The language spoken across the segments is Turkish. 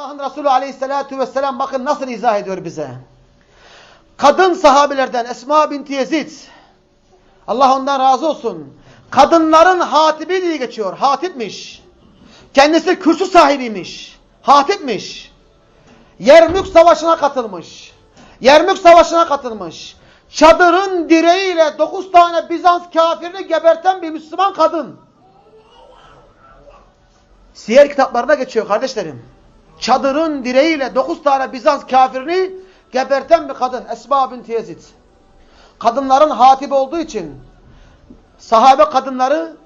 Allah'ın Resulü aleyhissalatu vesselam bakın nasıl izah ediyor bize. Kadın sahabilerden Esma binti Yezid. Allah ondan razı olsun. Kadınların hatibi diye geçiyor. Hatipmiş. Kendisi kürsü sahibiymiş. Hatipmiş. Yermük savaşına katılmış. Yermük savaşına katılmış. Çadırın direğiyle dokuz tane Bizans kafirini geberten bir Müslüman kadın. Siyer kitaplarına geçiyor kardeşlerim. Çadırın direğiyle dokuz tane Bizans kafirini geberten bir kadın. Esma binti Yezid. Kadınların hatibi olduğu için sahabe kadınları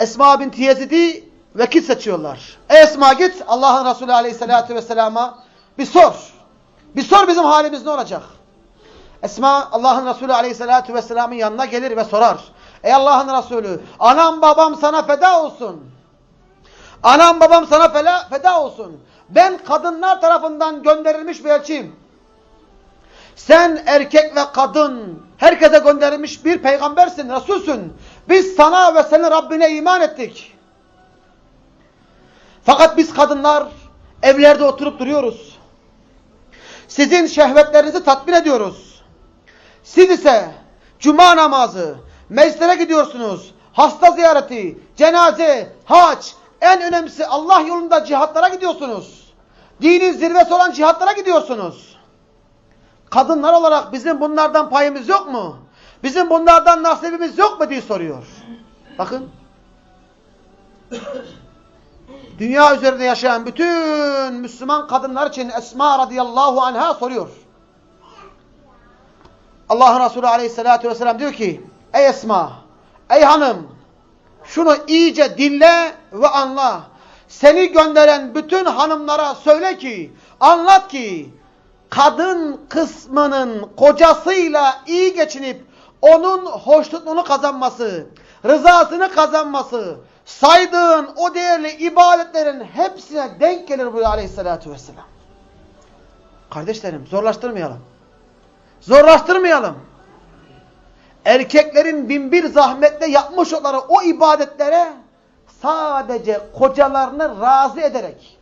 Esma binti Yezid'i vekil seçiyorlar. Ey Esma git Allah'ın Resulü aleyhissalatü vesselama bir sor. Bir sor bizim halimiz ne olacak? Esma Allah'ın Resulü aleyhissalatü vesselamın yanına gelir ve sorar. Ey Allah'ın Resulü anam babam sana feda olsun. Anam babam sana fela, feda olsun. Ben kadınlar tarafından gönderilmiş bir elçiyim. Sen erkek ve kadın herkese gönderilmiş bir peygambersin, Resulsün. Biz sana ve senin Rabbine iman ettik. Fakat biz kadınlar evlerde oturup duruyoruz. Sizin şehvetlerinizi tatmin ediyoruz. Siz ise cuma namazı, meclislere gidiyorsunuz, hasta ziyareti, cenaze, hac, en önemlisi Allah yolunda cihatlara gidiyorsunuz. Dinin zirvesi olan cihatlara gidiyorsunuz. Kadınlar olarak bizim bunlardan payımız yok mu? Bizim bunlardan nasibimiz yok mu diye soruyor. Bakın. Dünya üzerinde yaşayan bütün Müslüman kadınlar için Esma radıyallahu anha soruyor. Allah Resulü aleyhissalatü vesselam diyor ki Ey Esma, ey hanım şunu iyice dinle ve anla. Seni gönderen bütün hanımlara söyle ki, anlat ki kadın kısmının kocasıyla iyi geçinip onun hoşnutluğunu kazanması, rızasını kazanması, saydığın o değerli ibadetlerin hepsine denk gelir buyuruyor aleyhissalatü vesselam. Kardeşlerim zorlaştırmayalım. Zorlaştırmayalım. Erkeklerin binbir zahmetle yapmış oldukları o ibadetlere sadece kocalarını razı ederek,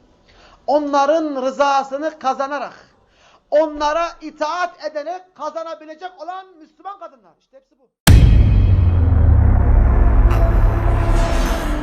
onların rızasını kazanarak, onlara itaat ederek kazanabilecek olan Müslüman kadınlar. İşte hepsi bu.